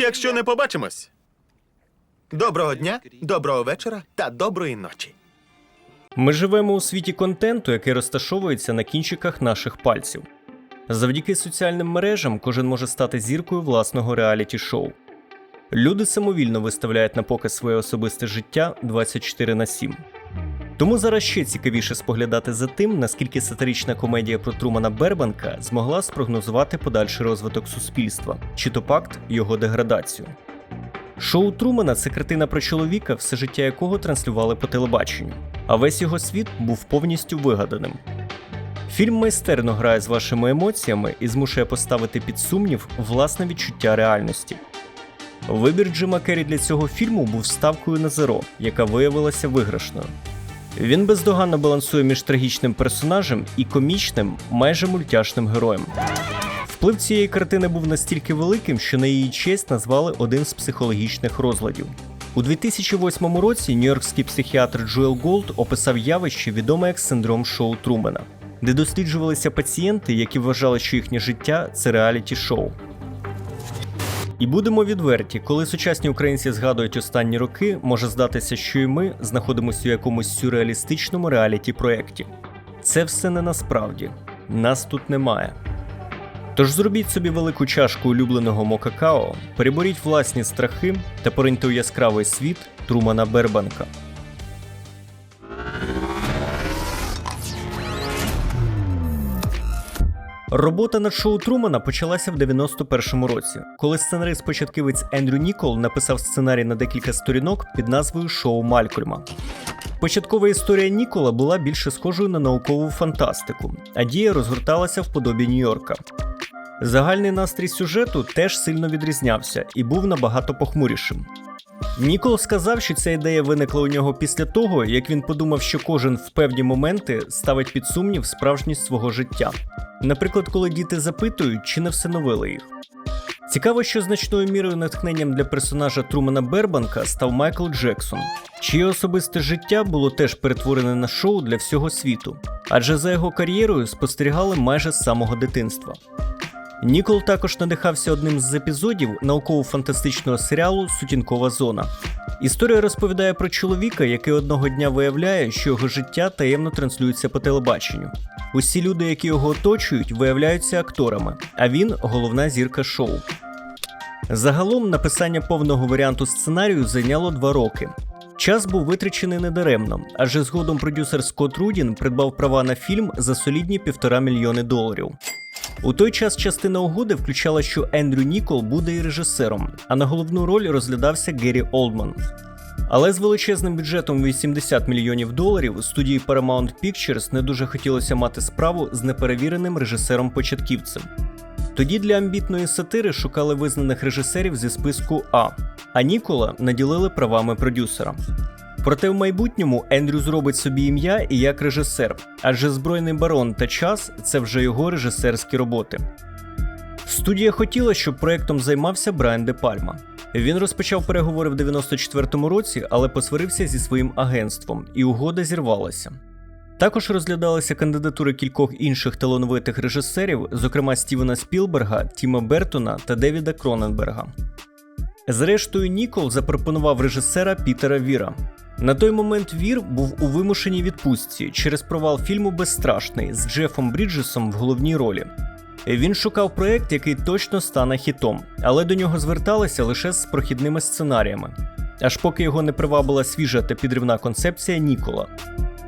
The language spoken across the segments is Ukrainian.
якщо не побачимось. Доброго дня, доброго вечора та доброї ночі. Ми живемо у світі контенту, який розташовується на кінчиках наших пальців. Завдяки соціальним мережам кожен може стати зіркою власного реаліті-шоу. Люди самовільно виставляють на показ своє особисте життя 24 на 7. Тому зараз ще цікавіше споглядати за тим, наскільки сатирична комедія про Трумана Бербанка змогла спрогнозувати подальший розвиток суспільства, чи то пакт його деградацію. Шоу Трумана це картина про чоловіка, все життя якого транслювали по телебаченню, а весь його світ був повністю вигаданим. Фільм майстерно грає з вашими емоціями і змушує поставити під сумнів власне відчуття реальності. Вибір Джима Керрі для цього фільму був ставкою на зеро, яка виявилася виграшною. Він бездоганно балансує між трагічним персонажем і комічним, майже мультяшним героєм. Вплив цієї картини був настільки великим, що на її честь назвали один з психологічних розладів. У 2008 році нью-йоркський психіатр Джоел Голд описав явище, відоме як синдром шоу Трумена, де досліджувалися пацієнти, які вважали, що їхнє життя це реаліті-шоу. І будемо відверті, коли сучасні українці згадують останні роки, може здатися, що і ми знаходимося у якомусь сюрреалістичному реаліті проєкті. Це все не насправді. Нас тут немає. Тож зробіть собі велику чашку улюбленого мокакао, переборіть власні страхи та пориньте у яскравий світ Трумана Бербанка. Робота над шоу Трумана почалася в 91-му році, коли сценарист-початківець Ендрю Нікол написав сценарій на декілька сторінок під назвою Шоу Малькольма. Початкова історія Нікола була більше схожою на наукову фантастику, а дія розгорталася в подобі Нью-Йорка. Загальний настрій сюжету теж сильно відрізнявся і був набагато похмурішим. Нікол сказав, що ця ідея виникла у нього після того, як він подумав, що кожен в певні моменти ставить під сумнів справжність свого життя. Наприклад, коли діти запитують, чи не всиновили їх. Цікаво, що значною мірою натхненням для персонажа Трумана Бербанка став Майкл Джексон, чиє особисте життя було теж перетворене на шоу для всього світу, адже за його кар'єрою спостерігали майже з самого дитинства. Нікол також надихався одним з епізодів науково-фантастичного серіалу Сутінкова зона. Історія розповідає про чоловіка, який одного дня виявляє, що його життя таємно транслюється по телебаченню. Усі люди, які його оточують, виявляються акторами, а він головна зірка шоу. Загалом написання повного варіанту сценарію зайняло два роки. Час був витрачений недаремно, адже згодом продюсер Скотт Рудін придбав права на фільм за солідні півтора мільйони доларів. У той час частина угоди включала, що Ендрю Нікол буде і режисером, а на головну роль розглядався Геррі Олдман. Але з величезним бюджетом 80 мільйонів доларів студії Paramount Pictures не дуже хотілося мати справу з неперевіреним режисером-початківцем. Тоді для амбітної сатири шукали визнаних режисерів зі списку А, а Нікола наділили правами продюсера. Проте в майбутньому Ендрю зробить собі ім'я і як режисер, адже збройний барон та час це вже його режисерські роботи. Студія хотіла, щоб проектом займався Брайан Де Пальма. Він розпочав переговори в 94-му році, але посварився зі своїм агентством, і угода зірвалася. Також розглядалися кандидатури кількох інших талановитих режисерів, зокрема Стівена Спілберга, Тіма Бертона та Девіда Кроненберга. Зрештою, Нікол запропонував режисера Пітера Віра. На той момент Вір був у вимушеній відпустці через провал фільму Безстрашний з Джефом Бріджесом в головній ролі. Він шукав проект, який точно стане хітом, але до нього зверталися лише з прохідними сценаріями, аж поки його не привабила свіжа та підривна концепція Нікола.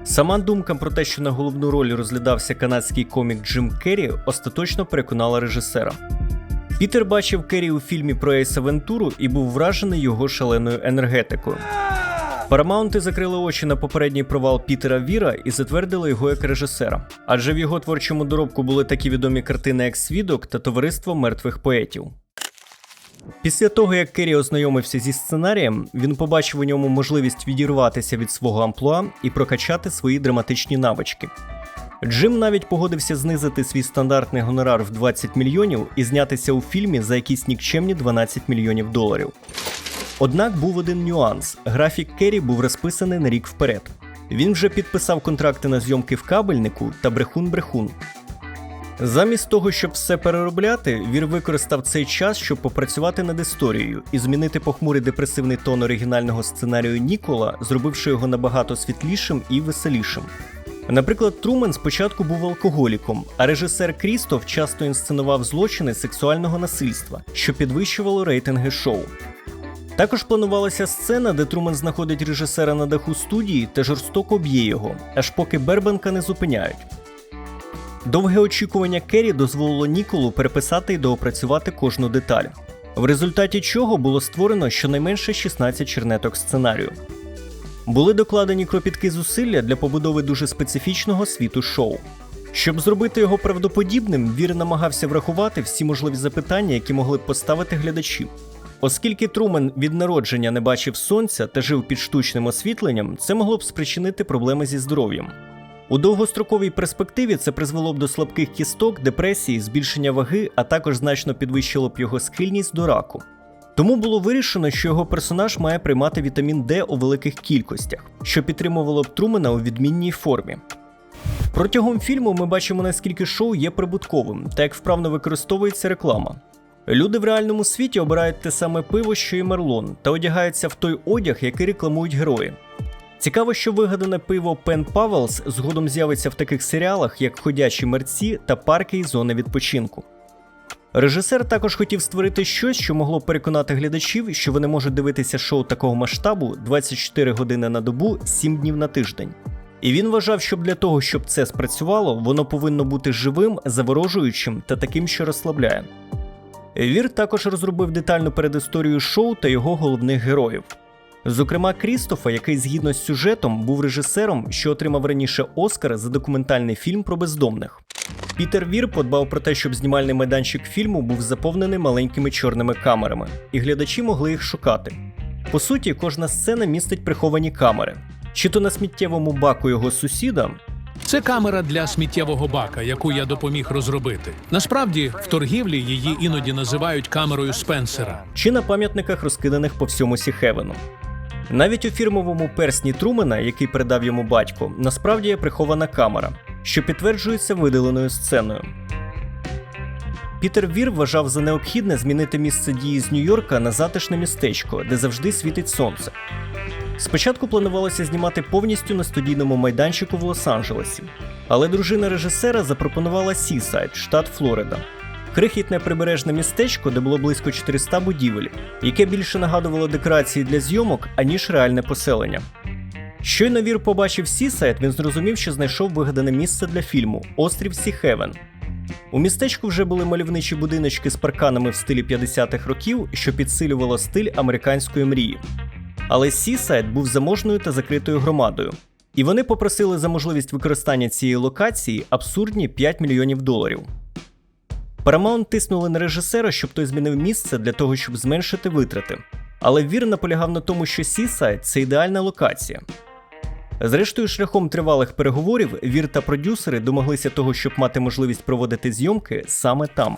Сама думка про те, що на головну роль розглядався канадський комік Джим Керрі, остаточно переконала режисера. Пітер бачив Керрі у фільмі про Ейса Вентуру і був вражений його шаленою енергетикою. Парамаунти закрили очі на попередній провал Пітера Віра і затвердили його як режисера, адже в його творчому доробку були такі відомі картини, як Свідок та Товариство мертвих поетів. Після того, як Керрі ознайомився зі сценарієм, він побачив у ньому можливість відірватися від свого амплуа і прокачати свої драматичні навички. Джим навіть погодився знизити свій стандартний гонорар в 20 мільйонів і знятися у фільмі за якісь нікчемні 12 мільйонів доларів. Однак був один нюанс: графік Керрі був розписаний на рік вперед. Він вже підписав контракти на зйомки в кабельнику та брехун-брехун. Замість того, щоб все переробляти, Вір використав цей час, щоб попрацювати над історією і змінити похмурий депресивний тон оригінального сценарію Нікола, зробивши його набагато світлішим і веселішим. Наприклад, Трумен спочатку був алкоголіком, а режисер Крістоф часто інсценував злочини сексуального насильства, що підвищувало рейтинги шоу. Також планувалася сцена, де Трумен знаходить режисера на даху студії та жорстоко б'є його, аж поки Бербанка не зупиняють. Довге очікування Керрі дозволило Ніколу переписати і доопрацювати кожну деталь, в результаті чого було створено щонайменше 16 чернеток сценарію. Були докладені кропіткі зусилля для побудови дуже специфічного світу шоу. Щоб зробити його правдоподібним, Вір намагався врахувати всі можливі запитання, які могли б поставити глядачі. Оскільки Трумен від народження не бачив сонця та жив під штучним освітленням, це могло б спричинити проблеми зі здоров'ям. У довгостроковій перспективі це призвело б до слабких кісток, депресії, збільшення ваги, а також значно підвищило б його схильність до раку. Тому було вирішено, що його персонаж має приймати вітамін Д у великих кількостях, що підтримувало б Трумена у відмінній формі. Протягом фільму ми бачимо, наскільки шоу є прибутковим та як вправно використовується реклама. Люди в реальному світі обирають те саме пиво, що і Мерлон, та одягаються в той одяг, який рекламують герої. Цікаво, що вигадане пиво Пен Павелс згодом з'явиться в таких серіалах, як Ходячі мерці та парки і зони відпочинку. Режисер також хотів створити щось, що могло переконати глядачів, що вони можуть дивитися шоу такого масштабу 24 години на добу, 7 днів на тиждень. І він вважав, що для того, щоб це спрацювало, воно повинно бути живим, заворожуючим та таким, що розслабляє. Вір також розробив детальну передісторію шоу та його головних героїв. Зокрема, Крістофа, який згідно з сюжетом був режисером, що отримав раніше Оскар за документальний фільм про бездомних. Пітер Вір подбав про те, щоб знімальний майданчик фільму був заповнений маленькими чорними камерами, і глядачі могли їх шукати. По суті, кожна сцена містить приховані камери, чи то на сміттєвому баку його сусіда, Це камера для сміттєвого бака, яку я допоміг розробити. Насправді, в торгівлі її іноді називають камерою Спенсера. чи на пам'ятниках, розкиданих по всьому Сіхевену. Навіть у фірмовому персні Трумена, який передав йому батько, насправді є прихована камера, що підтверджується видаленою сценою. Пітер Вір вважав за необхідне змінити місце дії з Нью-Йорка на затишне містечко, де завжди світить сонце. Спочатку планувалося знімати повністю на студійному майданчику в Лос-Анджелесі, але дружина режисера запропонувала Сісайд, штат Флорида. Крихітне прибережне містечко, де було близько 400 будівель, яке більше нагадувало декорації для зйомок, аніж реальне поселення. Щойно Вір побачив Сісайд, він зрозумів, що знайшов вигадане місце для фільму Острів Сіхевен. У містечку вже були мальовничі будиночки з парканами в стилі 50-х років, що підсилювало стиль американської мрії. Але Сісайд був заможною та закритою громадою, і вони попросили за можливість використання цієї локації абсурдні 5 мільйонів доларів. Paramount тиснули на режисера, щоб той змінив місце для того, щоб зменшити витрати. Але Вір наполягав на тому, що Сісайд це ідеальна локація. Зрештою, шляхом тривалих переговорів Вір та продюсери домоглися того, щоб мати можливість проводити зйомки саме там.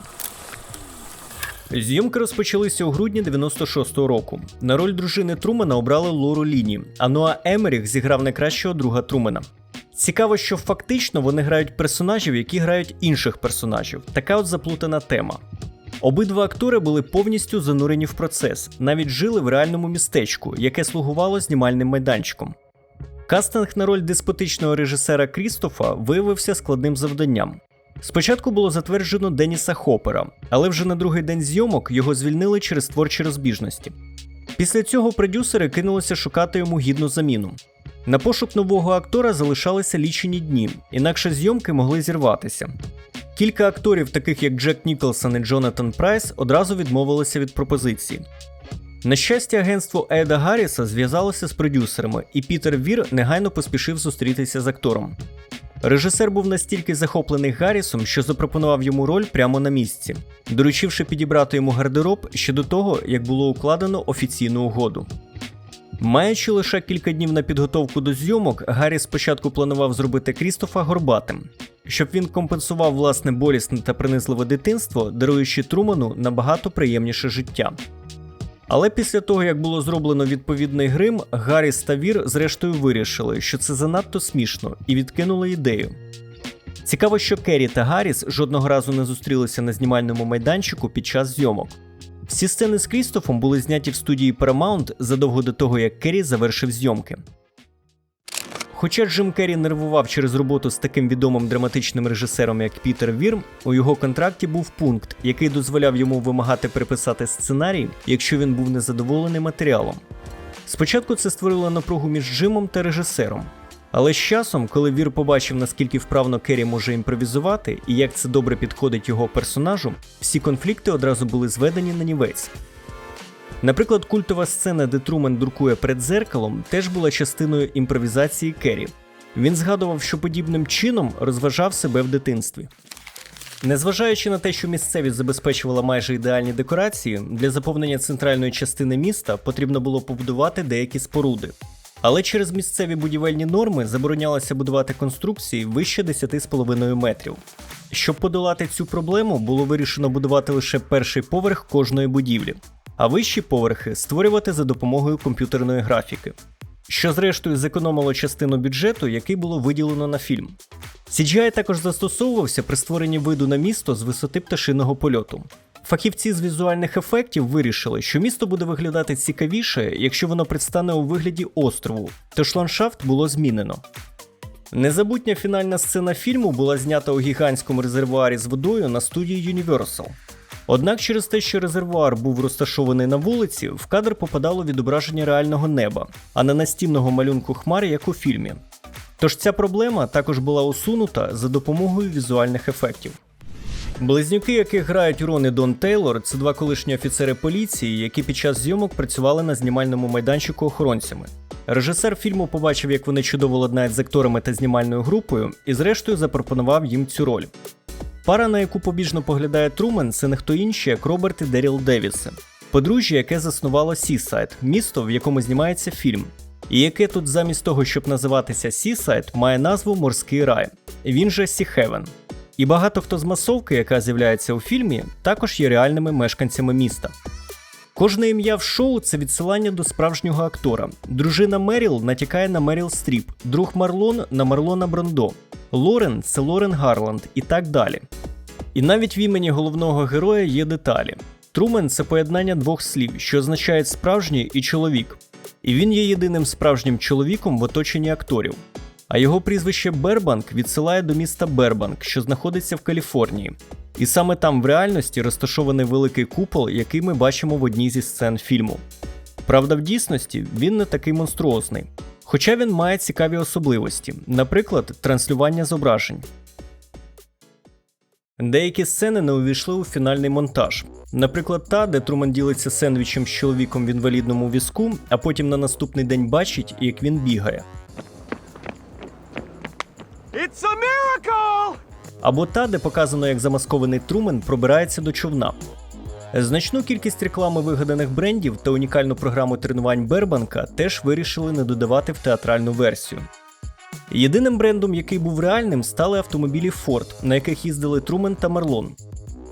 Зйомки розпочалися у грудні 96-го року. На роль дружини Трумена обрали Лору Ліні, а Ноа Емеріх зіграв найкращого друга Трумена. Цікаво, що фактично вони грають персонажів, які грають інших персонажів. Така от заплутана тема. Обидва актори були повністю занурені в процес, навіть жили в реальному містечку, яке слугувало знімальним майданчиком. Кастинг на роль деспотичного режисера Крістофа виявився складним завданням. Спочатку було затверджено Деніса Хопера, але вже на другий день зйомок його звільнили через творчі розбіжності. Після цього продюсери кинулися шукати йому гідну заміну. На пошук нового актора залишалися лічені дні, інакше зйомки могли зірватися. Кілька акторів, таких як Джек Ніколсон і Джонатан Прайс, одразу відмовилися від пропозиції. На щастя, агентство Еда Гарріса зв'язалося з продюсерами, і Пітер Вір негайно поспішив зустрітися з актором. Режисер був настільки захоплений Гаррісом, що запропонував йому роль прямо на місці, доручивши підібрати йому гардероб ще до того, як було укладено офіційну угоду. Маючи лише кілька днів на підготовку до зйомок, Гарріс спочатку планував зробити Крістофа горбатим, щоб він компенсував власне болісне та принизливе дитинство, даруючи Труману набагато приємніше життя. Але після того, як було зроблено відповідний грим, Гарріс та Вір зрештою вирішили, що це занадто смішно, і відкинули ідею. Цікаво, що Керрі та Гарріс жодного разу не зустрілися на знімальному майданчику під час зйомок. Всі сцени з Крістофом були зняті в студії Paramount задовго до того, як Керрі завершив зйомки. Хоча Джим Керрі нервував через роботу з таким відомим драматичним режисером, як Пітер Вірм, у його контракті був пункт, який дозволяв йому вимагати переписати сценарій, якщо він був незадоволений матеріалом. Спочатку це створило напругу між Джимом та режисером. Але з часом, коли Вір побачив, наскільки вправно Керрі може імпровізувати і як це добре підходить його персонажу, всі конфлікти одразу були зведені на нівець. Наприклад, культова сцена, де Трумен дуркує перед дзеркалом, теж була частиною імпровізації Керрі. Він згадував, що подібним чином розважав себе в дитинстві. Незважаючи на те, що місцевість забезпечувала майже ідеальні декорації, для заповнення центральної частини міста потрібно було побудувати деякі споруди. Але через місцеві будівельні норми заборонялося будувати конструкції вище 10,5 метрів. Щоб подолати цю проблему, було вирішено будувати лише перший поверх кожної будівлі, а вищі поверхи створювати за допомогою комп'ютерної графіки, що зрештою зекономило частину бюджету, який було виділено на фільм. CGI також застосовувався при створенні виду на місто з висоти пташиного польоту. Фахівці з візуальних ефектів вирішили, що місто буде виглядати цікавіше, якщо воно предстане у вигляді острову, тож ландшафт було змінено. Незабутня фінальна сцена фільму була знята у гігантському резервуарі з водою на студії Universal. Однак через те, що резервуар був розташований на вулиці, в кадр попадало відображення реального неба, а не настінного малюнку хмар, як у фільмі. Тож ця проблема також була усунута за допомогою візуальних ефектів. Близнюки, яких грають Рон і Дон Тейлор, це два колишні офіцери поліції, які під час зйомок працювали на знімальному майданчику охоронцями. Режисер фільму побачив, як вони чудово ладнають з акторами та знімальною групою, і зрештою запропонував їм цю роль. Пара, на яку побіжно поглядає Трумен, це не хто інший, як Роберт і Деріл Девіси. Подружжя, яке заснувало Сісайд, місто, в якому знімається фільм, і яке тут замість того, щоб називатися Сісайд, має назву Морський рай. Він же Сіхевен. І багато хто з масовки, яка з'являється у фільмі, також є реальними мешканцями міста. Кожне ім'я в шоу це відсилання до справжнього актора. Дружина Меріл натякає на Меріл Стріп, друг Марлон на Марлона Брандо, Лорен це Лорен Гарланд і так далі. І навіть в імені головного героя є деталі. Трумен це поєднання двох слів, що означають справжній і чоловік. І він є єдиним справжнім чоловіком в оточенні акторів. А його прізвище Бербанк відсилає до міста Бербанк, що знаходиться в Каліфорнії. І саме там в реальності розташований великий купол, який ми бачимо в одній зі сцен фільму. Правда, в дійсності він не такий монструозний. Хоча він має цікаві особливості, наприклад, транслювання зображень. Деякі сцени не увійшли у фінальний монтаж. Наприклад, та, де Труман ділиться сендвічем з чоловіком в інвалідному візку, а потім на наступний день бачить, як він бігає. It's a miracle! Або та, де показано, як замаскований Трумен пробирається до човна. Значну кількість реклами вигаданих брендів та унікальну програму тренувань Бербанка теж вирішили не додавати в театральну версію. Єдиним брендом, який був реальним, стали автомобілі Ford, на яких їздили Трумен та Марлон.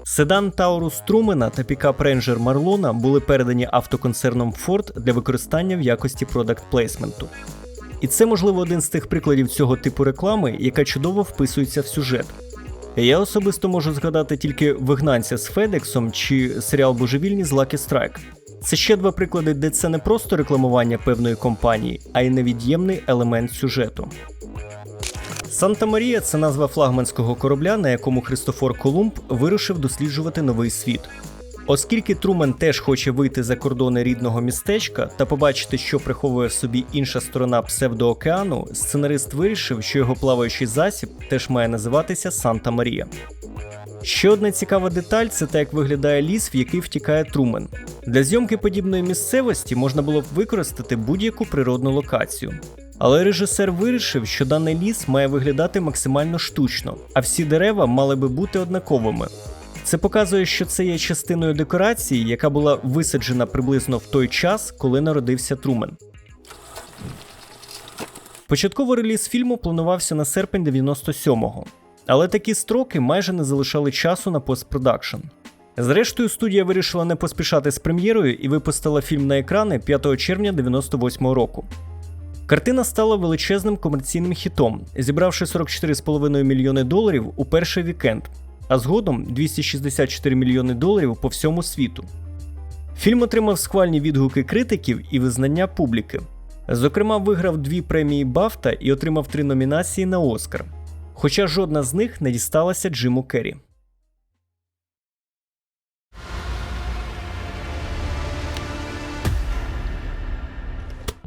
Седан Таурус Трумена та пікап Рейнджер Марлона були передані автоконцерном Ford для використання в якості продакт плейсменту. І це, можливо, один з тих прикладів цього типу реклами, яка чудово вписується в сюжет. Я особисто можу згадати тільки вигнанця з Федексом чи серіал Божевільні з Lucky Strike. Це ще два приклади, де це не просто рекламування певної компанії, а й невід'ємний елемент сюжету. Санта Марія це назва флагманського корабля, на якому Христофор Колумб вирушив досліджувати новий світ. Оскільки Трумен теж хоче вийти за кордони рідного містечка та побачити, що приховує в собі інша сторона псевдоокеану, сценарист вирішив, що його плаваючий засіб теж має називатися Санта Марія. Ще одна цікава деталь це те, як виглядає ліс, в який втікає Трумен. Для зйомки подібної місцевості можна було б використати будь-яку природну локацію. Але режисер вирішив, що даний ліс має виглядати максимально штучно, а всі дерева мали би бути однаковими. Це показує, що це є частиною декорації, яка була висаджена приблизно в той час, коли народився Трумен. Початково реліз фільму планувався на серпень 97-го, але такі строки майже не залишали часу на постпродакшн. Зрештою, студія вирішила не поспішати з прем'єрою і випустила фільм на екрани 5 червня 98-го року. Картина стала величезним комерційним хітом, зібравши 44,5 мільйони доларів у перший вікенд, а згодом 264 мільйони доларів по всьому світу. Фільм отримав схвальні відгуки критиків і визнання публіки. Зокрема, виграв дві премії Бафта і отримав три номінації на Оскар. Хоча жодна з них не дісталася Джиму Керрі.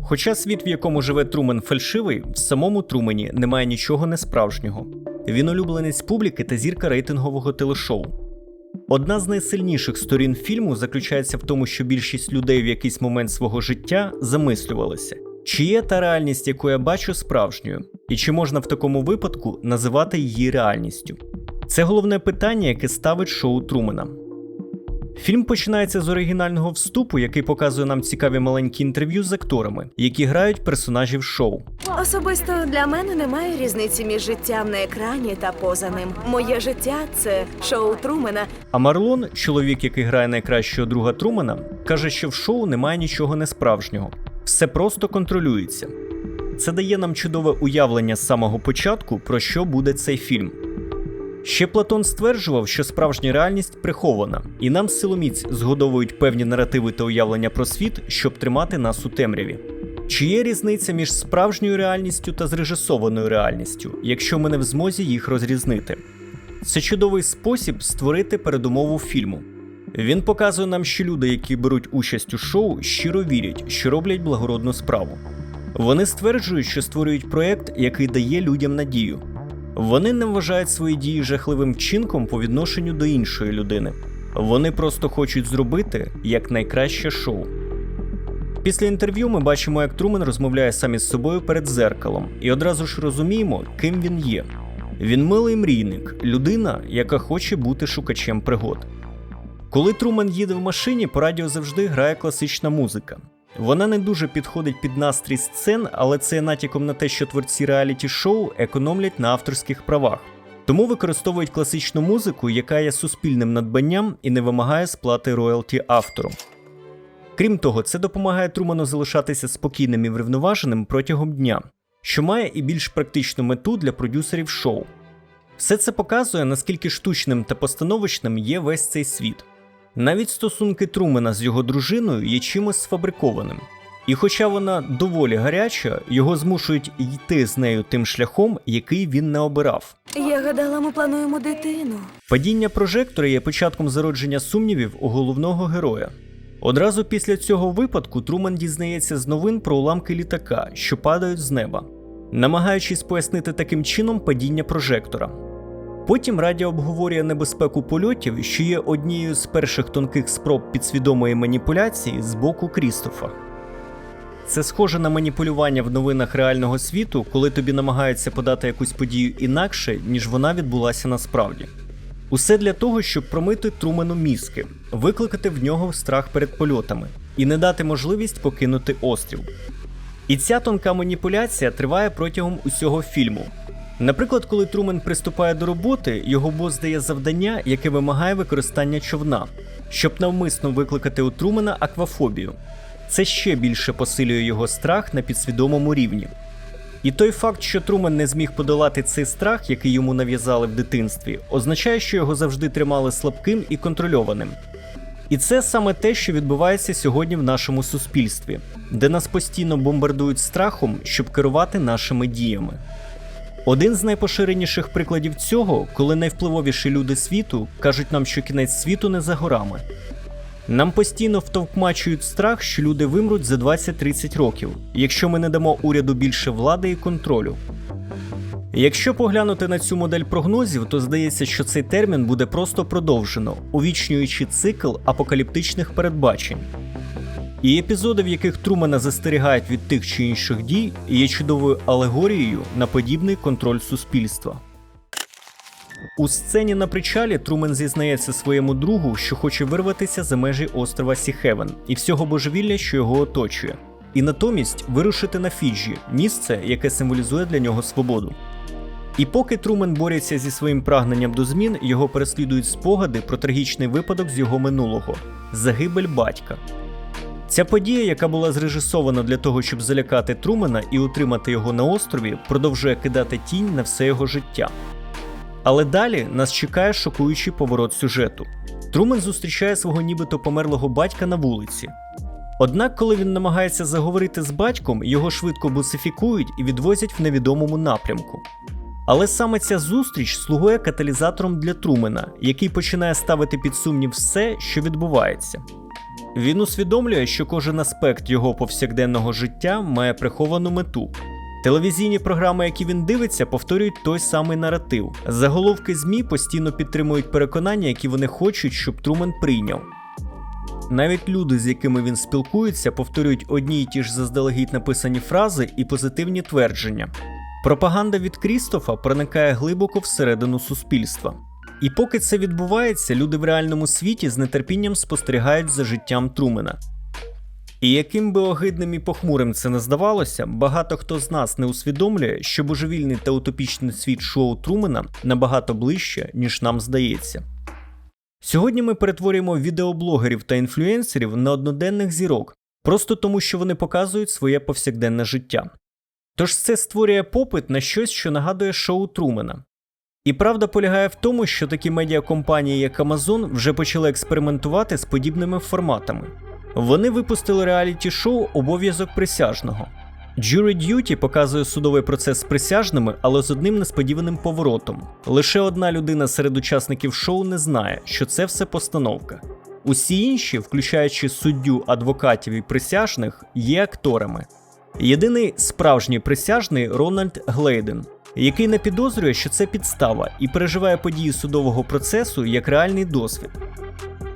Хоча світ, в якому живе Трумен фальшивий, в самому Трумені немає нічого несправжнього. Він улюбленець публіки та зірка рейтингового телешоу. Одна з найсильніших сторін фільму заключається в тому, що більшість людей в якийсь момент свого життя замислювалися, чи є та реальність, яку я бачу, справжньою, і чи можна в такому випадку називати її реальністю. Це головне питання, яке ставить шоу Трумена. Фільм починається з оригінального вступу, який показує нам цікаві маленькі інтерв'ю з акторами, які грають персонажів шоу. Особисто для мене немає різниці між життям на екрані та поза ним. Моє життя це шоу Трумена. А Марлон, чоловік, який грає найкращого друга Трумана, каже, що в шоу немає нічого несправжнього, все просто контролюється. Це дає нам чудове уявлення з самого початку, про що буде цей фільм. Ще Платон стверджував, що справжня реальність прихована, і нам силоміць згодовують певні наративи та уявлення про світ, щоб тримати нас у темряві. Чи є різниця між справжньою реальністю та зрежисованою реальністю, якщо ми не в змозі їх розрізнити? Це чудовий спосіб створити передумову фільму. Він показує нам, що люди, які беруть участь у шоу, щиро вірять, що роблять благородну справу. Вони стверджують, що створюють проект, який дає людям надію. Вони не вважають свої дії жахливим вчинком по відношенню до іншої людини. Вони просто хочуть зробити як найкраще шоу. Після інтерв'ю ми бачимо, як Трумен розмовляє сам із собою перед зеркалом, і одразу ж розуміємо, ким він є. Він милий мрійник, людина, яка хоче бути шукачем пригод. Коли Трумен їде в машині, по радіо завжди грає класична музика. Вона не дуже підходить під настрій сцен, але це натяком на те, що творці реаліті шоу економлять на авторських правах. Тому використовують класичну музику, яка є суспільним надбанням і не вимагає сплати роялті автору. Крім того, це допомагає Труману залишатися спокійним і врівноваженим протягом дня, що має і більш практичну мету для продюсерів шоу. Все це показує, наскільки штучним та постановочним є весь цей світ. Навіть стосунки Трумена з його дружиною є чимось сфабрикованим. І хоча вона доволі гаряча, його змушують йти з нею тим шляхом, який він не обирав. Я гадала, ми плануємо дитину. Падіння прожектора є початком зародження сумнівів у головного героя. Одразу після цього випадку Труман дізнається з новин про уламки літака, що падають з неба, намагаючись пояснити таким чином падіння прожектора. Потім радіо обговорює небезпеку польотів, що є однією з перших тонких спроб підсвідомої маніпуляції з боку Крістофа. Це схоже на маніпулювання в новинах реального світу, коли тобі намагаються подати якусь подію інакше, ніж вона відбулася насправді. Усе для того, щоб промити Трумену мізки, викликати в нього страх перед польотами і не дати можливість покинути острів. І ця тонка маніпуляція триває протягом усього фільму. Наприклад, коли Трумен приступає до роботи, його бос дає завдання, яке вимагає використання човна, щоб навмисно викликати у Трумена аквафобію. Це ще більше посилює його страх на підсвідомому рівні. І той факт, що Трумен не зміг подолати цей страх, який йому нав'язали в дитинстві, означає, що його завжди тримали слабким і контрольованим. І це саме те, що відбувається сьогодні в нашому суспільстві, де нас постійно бомбардують страхом, щоб керувати нашими діями. Один з найпоширеніших прикладів цього, коли найвпливовіші люди світу кажуть нам, що кінець світу не за горами. Нам постійно втовкмачують страх, що люди вимруть за 20-30 років, якщо ми не дамо уряду більше влади і контролю. Якщо поглянути на цю модель прогнозів, то здається, що цей термін буде просто продовжено, увічнюючи цикл апокаліптичних передбачень. І епізоди, в яких Трумана застерігають від тих чи інших дій, є чудовою алегорією на подібний контроль суспільства. У сцені на причалі Трумен зізнається своєму другу, що хоче вирватися за межі острова Сіхевен і всього божевілля, що його оточує, і натомість вирушити на Фіджі, місце, яке символізує для нього свободу. І поки Трумен бореться зі своїм прагненням до змін, його переслідують спогади про трагічний випадок з його минулого загибель батька. Ця подія, яка була зрежисована для того, щоб залякати Трумена і утримати його на острові, продовжує кидати тінь на все його життя. Але далі нас чекає шокуючий поворот сюжету. Трумен зустрічає свого нібито померлого батька на вулиці. Однак, коли він намагається заговорити з батьком, його швидко бусифікують і відвозять в невідомому напрямку. Але саме ця зустріч слугує каталізатором для Трумена, який починає ставити під сумнів все, що відбувається. Він усвідомлює, що кожен аспект його повсякденного життя має приховану мету. Телевізійні програми, які він дивиться, повторюють той самий наратив. Заголовки ЗМІ постійно підтримують переконання, які вони хочуть, щоб Трумен прийняв. Навіть люди, з якими він спілкується, повторюють одні й ті ж заздалегідь написані фрази і позитивні твердження. Пропаганда від Крістофа проникає глибоко всередину суспільства. І поки це відбувається, люди в реальному світі з нетерпінням спостерігають за життям Трумена. І яким би огидним і похмурим це не здавалося, багато хто з нас не усвідомлює, що божевільний та утопічний світ шоу Трумена набагато ближче, ніж нам здається. Сьогодні ми перетворюємо відеоблогерів та інфлюенсерів на одноденних зірок, просто тому що вони показують своє повсякденне життя. Тож це створює попит на щось, що нагадує шоу Трумена. І правда полягає в тому, що такі медіакомпанії, як Amazon, вже почали експериментувати з подібними форматами. Вони випустили реаліті-шоу Обов'язок присяжного. Jury Duty показує судовий процес з присяжними, але з одним несподіваним поворотом. Лише одна людина серед учасників шоу не знає, що це все постановка. Усі інші, включаючи суддю, адвокатів і присяжних, є акторами. Єдиний справжній присяжний Рональд Глейден, який не підозрює, що це підстава, і переживає події судового процесу як реальний досвід.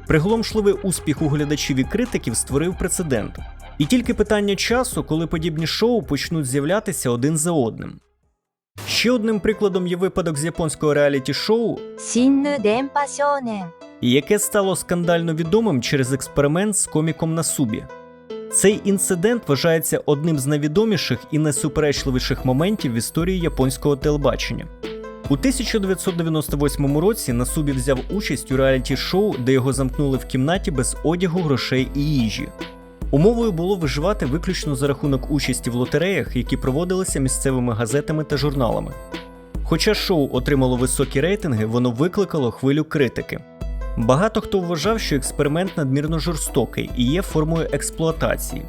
Приголомшливий успіх у глядачів і критиків створив прецедент. І тільки питання часу, коли подібні шоу почнуть з'являтися один за одним. Ще одним прикладом є випадок з японського реаліті шоу яке стало скандально відомим через експеримент з коміком на субі. Цей інцидент вважається одним з найвідоміших і найсуперечливіших моментів в історії японського телебачення. У 1998 році Насубі взяв участь у реаліті-шоу, де його замкнули в кімнаті без одягу, грошей і їжі. Умовою було виживати виключно за рахунок участі в лотереях, які проводилися місцевими газетами та журналами. Хоча шоу отримало високі рейтинги, воно викликало хвилю критики. Багато хто вважав, що експеримент надмірно жорстокий і є формою експлуатації.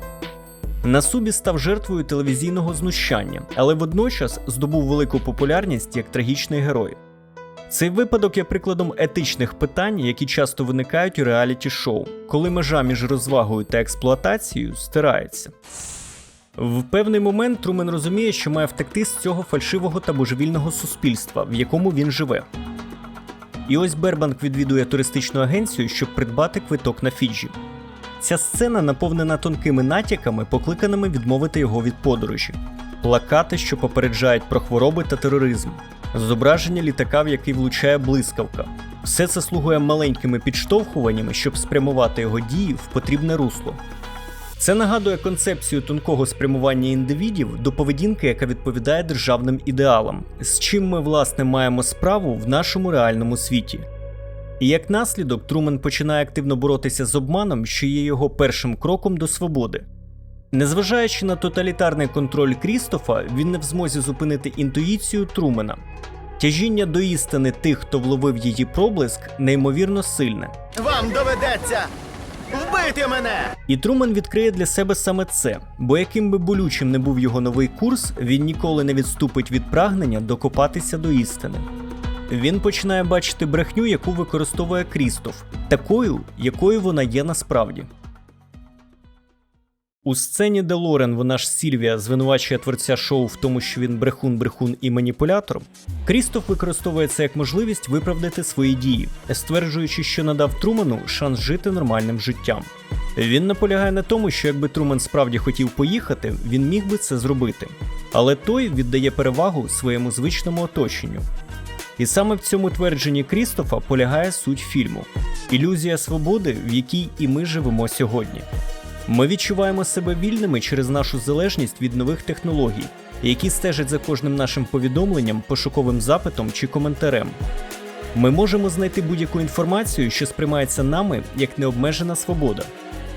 Насубі став жертвою телевізійного знущання, але водночас здобув велику популярність як трагічний герой. Цей випадок є прикладом етичних питань, які часто виникають у реаліті-шоу, коли межа між розвагою та експлуатацією стирається. В певний момент Трумен розуміє, що має втекти з цього фальшивого та божевільного суспільства, в якому він живе. І ось Бербанк відвідує туристичну агенцію, щоб придбати квиток на Фіджі. Ця сцена наповнена тонкими натяками, покликаними відмовити його від подорожі, плакати, що попереджають про хвороби та тероризм, зображення літака, в який влучає блискавка. Все це слугує маленькими підштовхуваннями, щоб спрямувати його дії в потрібне русло. Це нагадує концепцію тонкого спрямування індивідів до поведінки, яка відповідає державним ідеалам, з чим ми власне маємо справу в нашому реальному світі. І як наслідок Трумен починає активно боротися з обманом, що є його першим кроком до свободи. Незважаючи на тоталітарний контроль Крістофа, він не в змозі зупинити інтуїцію Трумена. Тяжіння до істини тих, хто вловив її проблиск, неймовірно сильне. Вам доведеться вбити мене! І Трумен відкриє для себе саме це, бо яким би болючим не був його новий курс, він ніколи не відступить від прагнення докопатися до істини. Він починає бачити брехню, яку використовує Крістоф, такою, якою вона є насправді. У сцені, де Лорен, вона ж Сільвія, звинувачує творця шоу в тому, що він брехун, брехун і маніпулятор, Крістоф використовує це як можливість виправдати свої дії, стверджуючи, що надав Труману шанс жити нормальним життям. Він наполягає на тому, що якби Труман справді хотів поїхати, він міг би це зробити. Але той віддає перевагу своєму звичному оточенню. І саме в цьому твердженні Крістофа полягає суть фільму ілюзія свободи, в якій і ми живемо сьогодні. Ми відчуваємо себе вільними через нашу залежність від нових технологій, які стежать за кожним нашим повідомленням, пошуковим запитом чи коментарем. Ми можемо знайти будь-яку інформацію, що сприймається нами як необмежена свобода.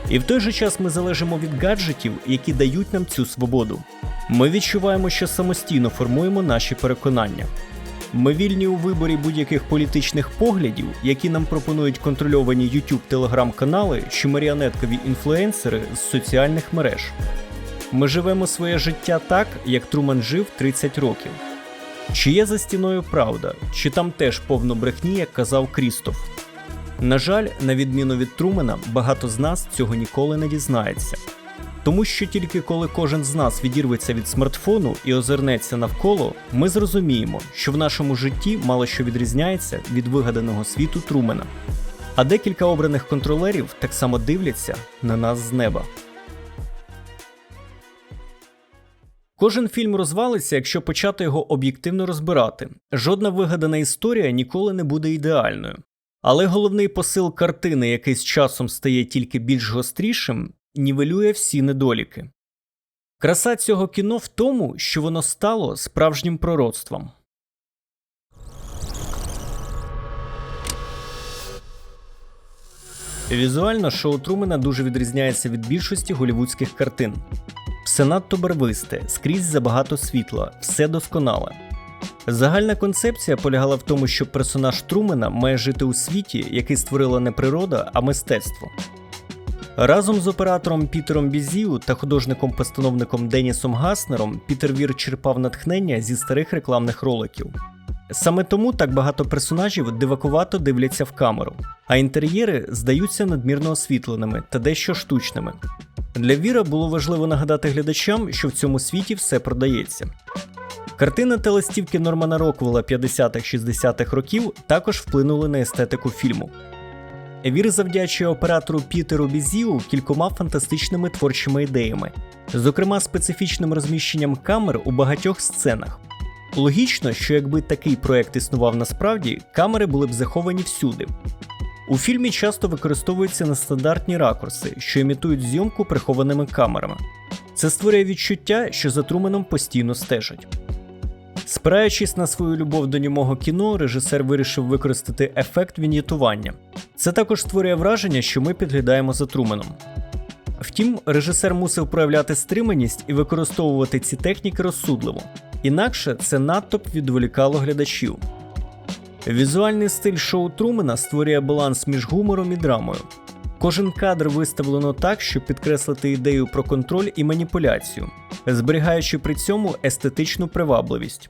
І в той же час ми залежимо від гаджетів, які дають нам цю свободу. Ми відчуваємо, що самостійно формуємо наші переконання. Ми вільні у виборі будь-яких політичних поглядів, які нам пропонують контрольовані YouTube телеграм-канали чи маріонеткові інфлюенсери з соціальних мереж. Ми живемо своє життя так, як Труман жив 30 років. Чи є за стіною правда, чи там теж повно брехні, як казав Крістоф? На жаль, на відміну від Трумена, багато з нас цього ніколи не дізнається. Тому що тільки коли кожен з нас відірветься від смартфону і озирнеться навколо, ми зрозуміємо, що в нашому житті мало що відрізняється від вигаданого світу Трумена. А декілька обраних контролерів так само дивляться на нас з неба. Кожен фільм розвалиться, якщо почати його об'єктивно розбирати. Жодна вигадана історія ніколи не буде ідеальною. Але головний посил картини, який з часом стає тільки більш гострішим, нівелює всі недоліки. Краса цього кіно в тому, що воно стало справжнім пророцтвом. Візуально шоу Трумена дуже відрізняється від більшості голівудських картин. Все надто барвисте, скрізь забагато світла, все досконале. Загальна концепція полягала в тому, що персонаж Трумена має жити у світі, який створила не природа, а мистецтво. Разом з оператором Пітером Бізіу та художником-постановником Денісом Гаснером Пітер Вір черпав натхнення зі старих рекламних роликів. Саме тому так багато персонажів дивакувато дивляться в камеру, а інтер'єри здаються надмірно освітленими та дещо штучними. Для Віра було важливо нагадати глядачам, що в цьому світі все продається. Картини та листівки Нормана Роквелла 50-х-60-х років також вплинули на естетику фільму. Вір завдячує оператору Пітеру Бізіу кількома фантастичними творчими ідеями, зокрема специфічним розміщенням камер у багатьох сценах. Логічно, що якби такий проект існував насправді, камери були б заховані всюди. У фільмі часто використовуються нестандартні ракурси, що імітують зйомку прихованими камерами. Це створює відчуття, що за Труменом постійно стежать. Спираючись на свою любов до німого кіно, режисер вирішив використати ефект вінітування. Це також створює враження, що ми підглядаємо за Труменом. Втім, режисер мусив проявляти стриманість і використовувати ці техніки розсудливо, інакше це надто б відволікало глядачів. Візуальний стиль шоу Трумена створює баланс між гумором і драмою. Кожен кадр виставлено так, щоб підкреслити ідею про контроль і маніпуляцію, зберігаючи при цьому естетичну привабливість.